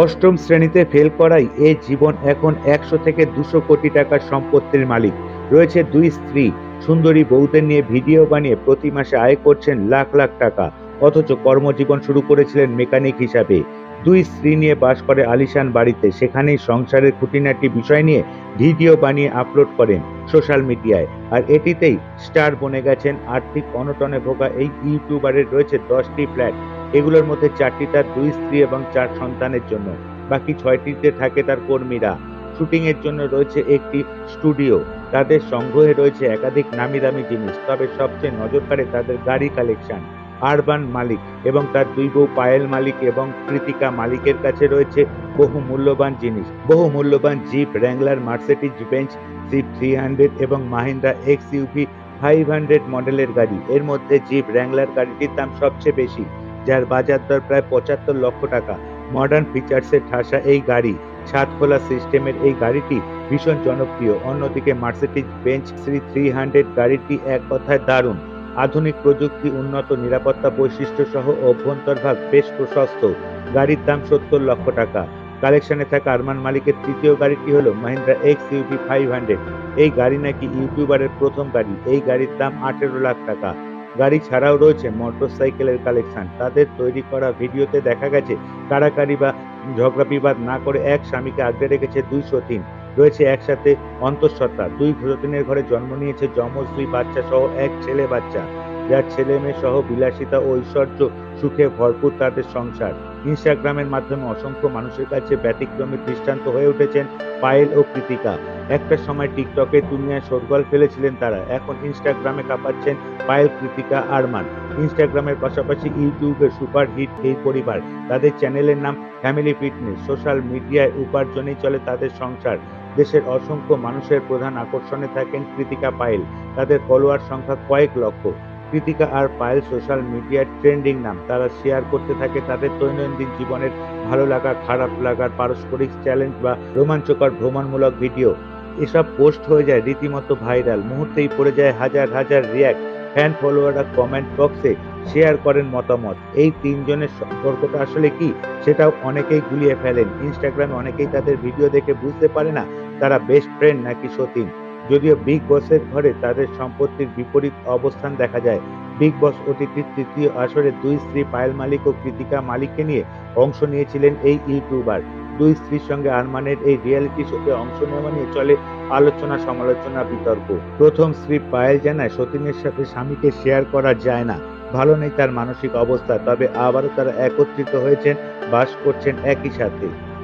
অষ্টম শ্রেণীতে ফেল করাই এ জীবন এখন একশো থেকে দুশো কোটি টাকার সম্পত্তির মালিক। রয়েছে দুই স্ত্রী, সুন্দরী বউদের নিয়ে ভিডিও বানিয়ে প্রতি মাসে আয় করছেন লাখ লাখ টাকা। অথচ কর্মজীবন শুরু করেছিলেন মেকানিক হিসাবে। দুই স্ত্রী নিয়ে বাস করে আলিশান বাড়িতে। সেখানেই সংসারের খুঁটিনাটি বিষয় নিয়ে ভিডিও বানিয়ে আপলোড করেন সোশ্যাল মিডিয়ায় আর এটিতেই স্টার বনে গেছেন আর্থিক অনটনে ভোগা এই ইউটিউবারের রয়েছে দশটি ফ্ল্যাট এগুলোর মধ্যে চারটি তার দুই স্ত্রী এবং চার সন্তানের জন্য। বাকি ছয়টিতে থাকে তার কর্মীরা। শুটিং এর জন্য রয়েছে একটি স্টুডিও। তাদের সংগ্রহে রয়েছে একাধিক নামি দামি জিনিস। তবে সবচেয়ে নজর কাড়ে তাদের গাড়ি কালেকশন, আরবান মালিক এবং তার দুই বউ পায়েল মালিক এবং কৃতিকা মালিকের কাছে রয়েছে বহু মূল্যবান জিনিস। বহু মূল্যবান Jeep Wrangler Mercedes Benz Jeep three hundred এবং Mahindra x UV five hundred মডেলের গাড়ি। এর মধ্যে জিপ র্যাংলার গাড়িটির দাম সবচেয়ে বেশি। যার বাজার দর প্রায় পঁচাত্তর লক্ষ টাকা। মডার্ন ফিচার্সের ঠাসা এই গাড়ি, ছাদ খোলা সিস্টেমের এই গাড়িটি ভীষণ জনপ্রিয়। অন্যদিকে Mercedes Benz three three hundred গাড়িটি এক কথায় দারুণ। আধুনিক প্রযুক্তি, উন্নত নিরাপত্তা বৈশিষ্ট্য সহ অভ্যন্তরভাগ বেশ প্রশস্ত। গাড়ির দাম সত্তর লক্ষ টাকা। কালেকশনে থাকা আরমান মালিকের তৃতীয় গাড়িটি হল Mahindra x UV five hundred এই গাড়ি নাকি ইউটিউবারের প্রথম গাড়ি। এই গাড়ির দাম আঠেরো লাখ টাকা। গাড়ি ছাড়াও রয়েছে মোটরসাইকেলের কালেকশন তাদের তৈরি করা ভিডিওতে দেখা গেছে কারাকারি বা ঝগড়া বিবাদ না করে এক স্বামীকে আগলে রেখেছে দুইশো তিন রয়েছে একসাথে অন্তঃসত্ত্বা। দুই সতীনের ঘরে জন্ম নিয়েছে যমজ দুই বাচ্চা সহ এক ছেলে বাচ্চা। যার ছেলে মেয়ে সহ বিলাসিতা ও ঐশ্বর্য সুখে ভরপুর তাদের সংসার। ইনস্টাগ্রামের মাধ্যমে অসংখ্য মানুষের কাছে ব্যতিক্রমী দৃষ্টান্ত হয়ে উঠেছেন পায়েল ও কৃতিকা। একটা সময় টিকটকে দুনিয়ায় সরগোল ফেলেছিলেন তারা। এখন ইনস্টাগ্রামে কাঁপাচ্ছেন পায়েল, কৃতিকা, আরমান। ইনস্টাগ্রামের পাশাপাশি ইউটিউবে সুপার হিট এই পরিবার। তাদের চ্যানেলের নাম ফ্যামিলি ফিটনেস। সোশ্যাল মিডিয়ায় উপার্জনেই চলে তাদের সংসার। দেশের অসংখ্য মানুষের প্রধান আকর্ষণে থাকেন কৃতিকা পায়েল। তাদের ফলোয়ার সংখ্যা কয়েক লক্ষ। কৃতিকা আর পায়েল সোশ্যাল মিডিয়ার ট্রেন্ডিং নাম। তারা শেয়ার করতে থাকে তাদের দৈনন্দিন জীবনের ভালো লাগা, খারাপ লাগার পারস্পরিক চ্যালেঞ্জ বা রোমাঞ্চকর ভ্রমণমূলক ভিডিও এসব পোস্ট হয়ে যায় রীতিমতো ভাইরাল মুহূর্তেই পড়ে যায় হাজার হাজার রিয়াক্ট ফ্যান ফলোয়াররা কমেন্ট বক্সে শেয়ার করেন মতামত। এই তিনজনের সম্পর্কটা আসলে কি? সেটাও অনেকেই গুলিয়ে ফেলেন। ইনস্টাগ্রামে অনেকেই তাদের ভিডিও দেখে বুঝতে পারে না তারা বেস্ট ফ্রেন্ড নাকি সতীন। যদিও বিগ বসের ঘরে তাদের সম্পত্তির বিপরীত অবস্থান দেখা যায়। বিগ বস অতিথির তৃতীয় আসরে দুই স্ত্রী পায়েল মালিক ও কৃতিকা মালিককে নিয়ে অংশ নিয়েছিলেন এই ইউটিউবার। দুই স্ত্রীর সঙ্গে আরমানের এই রিয়েলিটি শোতে অংশ নেওয়া নিয়ে চলে আলোচনা সমালোচনা বিতর্ক। প্রথম স্ত্রী পায়েল জানায়, সতীনের সাথে স্বামীকে শেয়ার করা যায় না। ভালো নেই তার মানসিক অবস্থা, তবে আবারও তারা একত্রিত হয়েছেন, বাস করছেন একই সাথে।